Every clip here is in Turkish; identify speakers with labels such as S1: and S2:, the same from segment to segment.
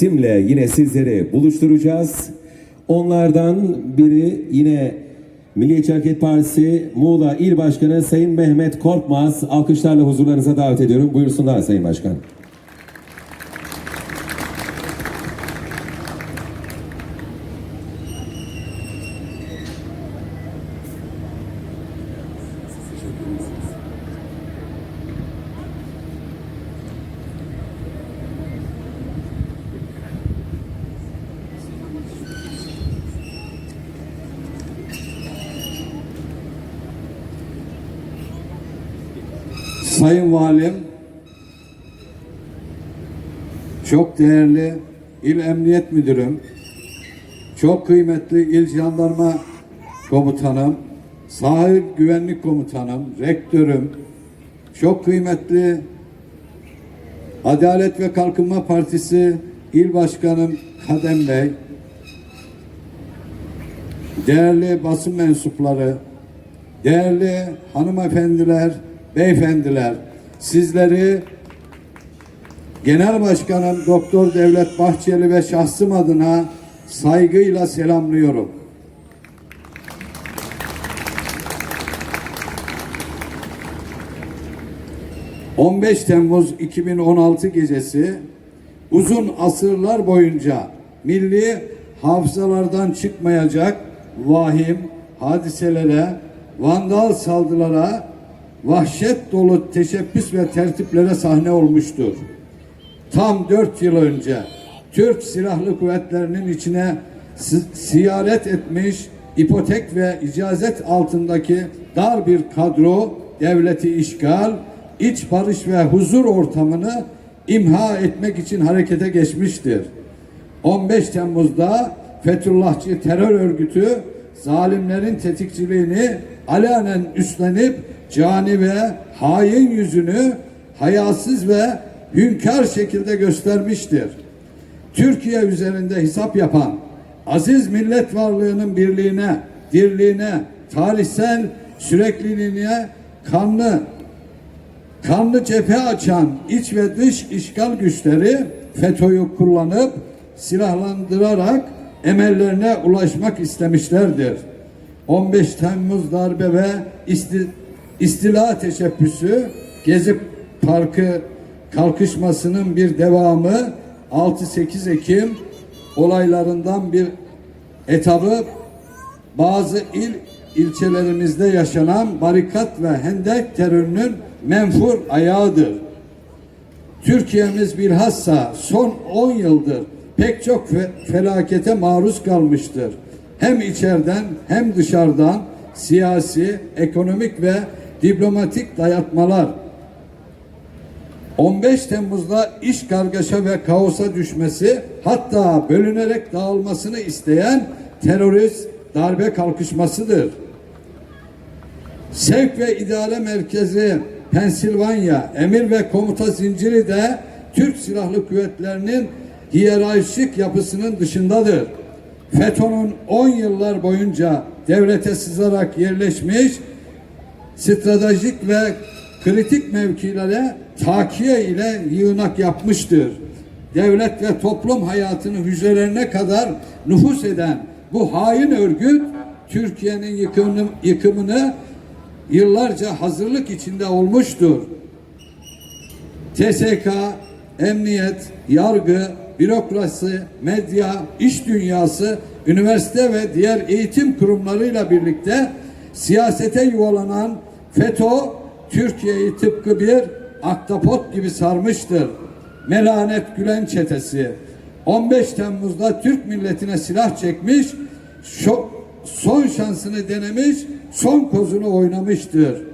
S1: isimle yine sizleri buluşturacağız. Onlardan biri yine Milliyetçi Hareket Partisi Muğla İl Başkanı Sayın Mehmet Korkmaz. Alkışlarla huzurlarınıza davet ediyorum. Buyursunlar Sayın Başkan.
S2: Sayın Valim, çok değerli İl Emniyet Müdürüm, çok kıymetli İl Jandarma Komutanım, Sahil Güvenlik Komutanım, Rektörüm, çok kıymetli Adalet ve Kalkınma Partisi İl Başkanım Kadem Bey, değerli basın mensupları, değerli hanımefendiler, beyefendiler, sizleri Genel Başkanım Doktor Devlet Bahçeli ve şahsım adına saygıyla selamlıyorum. ...15 Temmuz 2016 gecesi... ...uzun asırlar boyunca... ...milli hafızalardan çıkmayacak... ...vahim hadiselere... ...vandal saldırılara... ...vahşet dolu teşebbüs ve tertiplere sahne olmuştur. Tam dört yıl önce... ...Türk Silahlı Kuvvetleri'nin içine... si- ...ziyaret etmiş... ...ipotek ve icazet altındaki... ...dar bir kadro... ...devleti işgal... ...iç barış ve huzur ortamını... ...imha etmek için harekete geçmiştir. 15 Temmuz'da Fethullahçı terör örgütü zalimlerin tetikçiliğini alenen üstlenip cani ve hain yüzünü hayasız ve hünkâr şekilde göstermiştir. Türkiye üzerinde hesap yapan aziz millet varlığının birliğine, dirliğine, tarihsel sürekliliğine kanlı kanlı cephe açan iç ve dış işgal güçleri FETÖ'yü kullanıp silahlandırarak emellerine ulaşmak istemişlerdir. 15 Temmuz darbe ve isti- istila teşebbüsü Gezi Parkı kalkışmasının bir devamı 6-8 Ekim olaylarından bir etabı bazı il ilçelerimizde yaşanan barikat ve hendek terörünün menfur ayağıdır. Türkiye'miz bilhassa son 10 yıldır pek çok fe- felakete maruz kalmıştır. Hem içeriden hem dışarıdan siyasi, ekonomik ve diplomatik dayatmalar 15 Temmuz'da iş kargaşa ve kaosa düşmesi hatta bölünerek dağılmasını isteyen terörist darbe kalkışmasıdır. Sevk ve İdare Merkezi Pensilvanya emir ve komuta zinciri de Türk Silahlı Kuvvetleri'nin hiyerarşik yapısının dışındadır. FETÖ'nün 10 yıllar boyunca devlete sızarak yerleşmiş stratejik ve kritik mevkilere takiye ile yığınak yapmıştır. Devlet ve toplum hayatının hücrelerine kadar nüfus eden bu hain örgüt Türkiye'nin yıkımını, yıkımını yıllarca hazırlık içinde olmuştur. TSK, emniyet, yargı, bürokrasi, medya, iş dünyası, üniversite ve diğer eğitim kurumlarıyla birlikte siyasete yuvalanan FETÖ Türkiye'yi tıpkı bir aktapot gibi sarmıştır. Melanet Gülen çetesi 15 Temmuz'da Türk milletine silah çekmiş, son şansını denemiş, son kozunu oynamıştır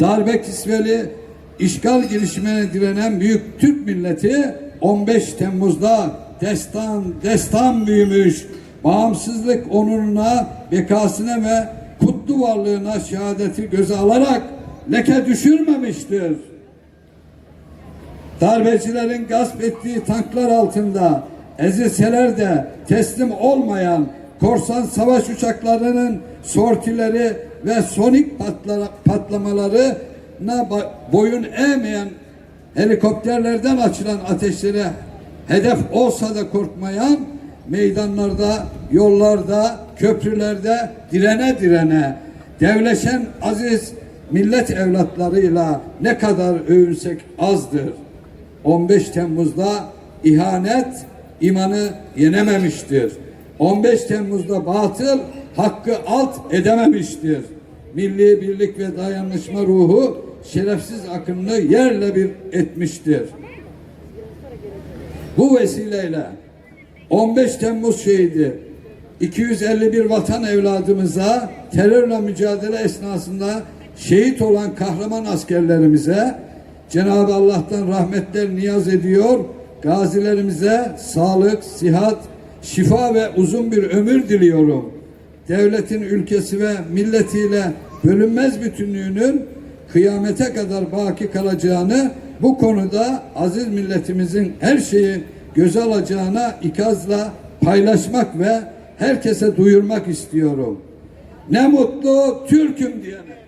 S2: darbe kisveli işgal girişimine direnen büyük Türk milleti 15 Temmuz'da destan destan büyümüş bağımsızlık onuruna, bekasına ve kutlu varlığına şehadeti göze alarak leke düşürmemiştir. Darbecilerin gasp ettiği tanklar altında ezilseler de teslim olmayan korsan savaş uçaklarının sortileri ve sonik patla- patlamalarına boyun eğmeyen helikopterlerden açılan ateşlere hedef olsa da korkmayan, meydanlarda, yollarda, köprülerde direne direne devleşen aziz millet evlatlarıyla ne kadar övünsek azdır. 15 Temmuz'da ihanet imanı yenememiştir. 15 Temmuz'da batıl hakkı alt edememiştir. Milli birlik ve dayanışma ruhu şerefsiz akımını yerle bir etmiştir. Bu vesileyle 15 Temmuz şehidi 251 vatan evladımıza terörle mücadele esnasında şehit olan kahraman askerlerimize Cenab-ı Allah'tan rahmetler niyaz ediyor. Gazilerimize sağlık, sihat, şifa ve uzun bir ömür diliyorum. Devletin ülkesi ve milletiyle bölünmez bütünlüğünün kıyamete kadar baki kalacağını bu konuda aziz milletimizin her şeyi göze alacağına ikazla paylaşmak ve herkese duyurmak istiyorum. Ne mutlu Türk'üm diyene.